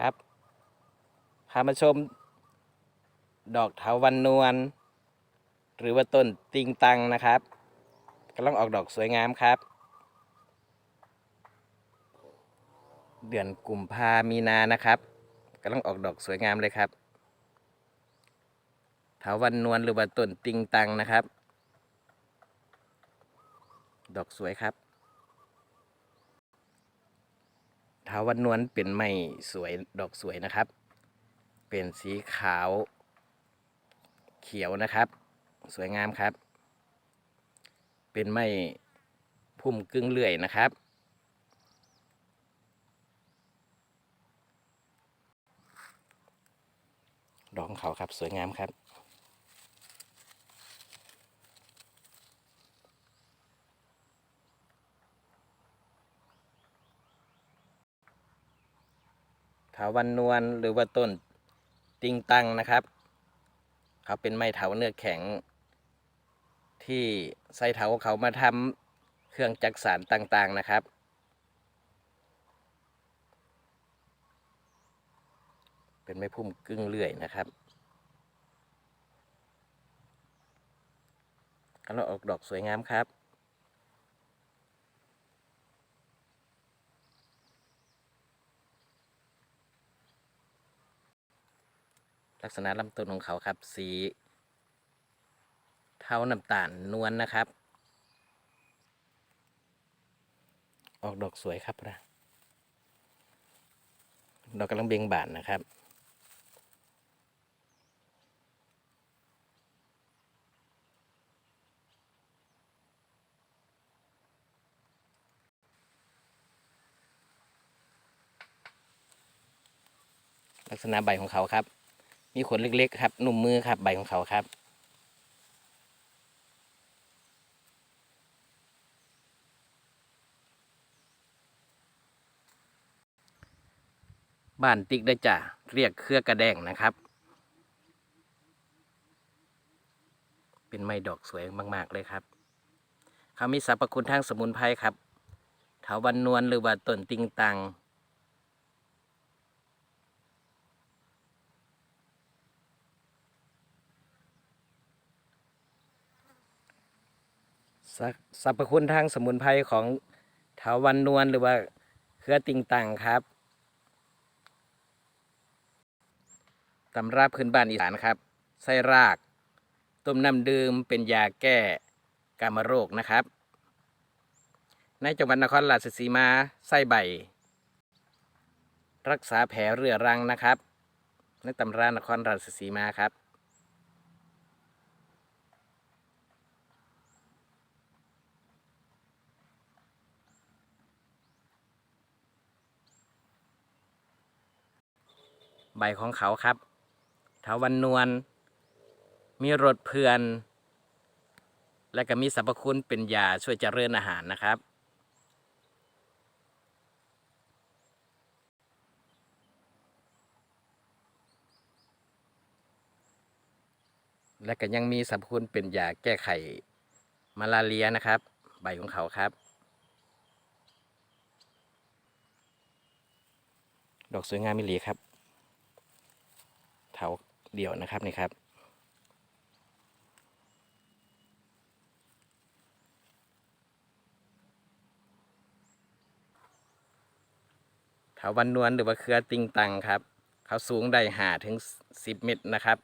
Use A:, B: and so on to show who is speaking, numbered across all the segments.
A: ครับ พามาชม ดอกเถาวันนวลหรือว่าต้นติงตังนะครับกำลังออกดอกสวยงามครับ เดือนกุมภามีนานะครับกำลังออกดอกสวยงามเลยครับเถาวันนวลหรือว่าต้นติงตังนะครับ ดอกสวยครับ เถาวันนวลเป็นไม้สวยดอกสวยนะครับ เป็นสีขาว เขียวนะครับ สวยงามครับ เป็นไม้พุ่มกึ่งเลื่อยนะครับ ดอกของเขาครับสวยงามครับาวันนวลหรือว่าต้นติงตังนะครับเขาเป็นไม้เถาเนื้อแข็ง ที่ใส่เถาเขามาทำเครื่องจักสานต่างๆนะครับ เป็นไม้พุ่มกึ่งเลื่อยนะครับกำลังออกดอกสวยงามครับ ลักษณะลำต้นของเขาครับ สีเทาน้ำตาลนวลนนะครับ ออกดอกสวยครับนะดอกกำลังเบ่งบานนะครับลักษณะใบของเขาครับ มีขนเล็กๆครับ หนุ่มมือครับ ใบของเขาครับ บ้านติ๊กได้จ่าเรียกเครือกระแดงนะครับ เป็นไม้ดอกสวยมาก ๆ เลยครับ เขามีสรรพคุณทางสมุนไพรครับเถาวันนวลหรือว่าต้นติงตัง สรรพคุณทางสมุนไพรของเถาวันนวลหรือว่าเครือติ่งตังครับตำราพื้นบ้านอีสานครับ ไส้ราก ต้มน้ำดื่มเป็นยาแก้กามโรคนะครับ ในจังหวัดนครราชสีมาไส้ใบ รักษาแผลเรื้อรังนะครับ ในตำรานครราชสีมาครับ ใบของเขาครับเถาวันนวลมีรสเพื่อน และก็มีสรรพคุณเป็นยาช่วยเจริญอาหารนะครับ และก็ยังมีสรรพคุณเป็นยาแก้ไขมาลาเรียนะครับ ใบของเขาครับ ดอกสวยงามมิลีครับ เขาเดี่ยวนะครับนี่ครับเถาวันนวลหรือว่าเครือติงตังครับ เขาสูงได้หาถึงสิบเมตรนะครับ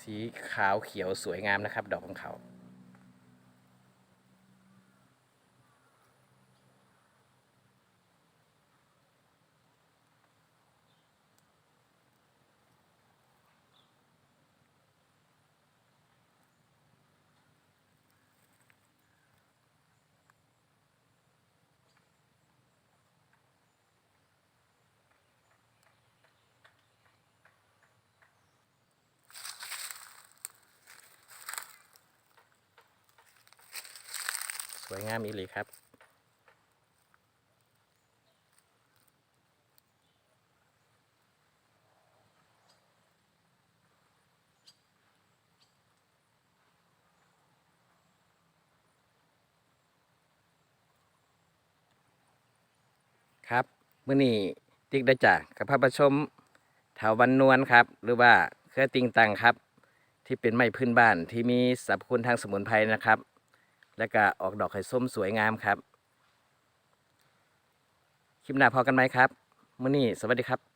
A: สีขาวเขียวสวยงามนะครับ ดอกของเขา ยงามอีหลีครับครับมื่อนี้ติ๊กได้จากกับพระประชมถาวันนวลครับ หรือว่าเครือติงตังครับ ที่เป็นไม้พื้นบ้านที่มีสรรพคุณทางสมุนไพรนะครับ และก็ออกดอกไข่ส้มสวยงามครับ คลิปหน้าพอกันไหมครับมื่อนี้สวัสดีครับ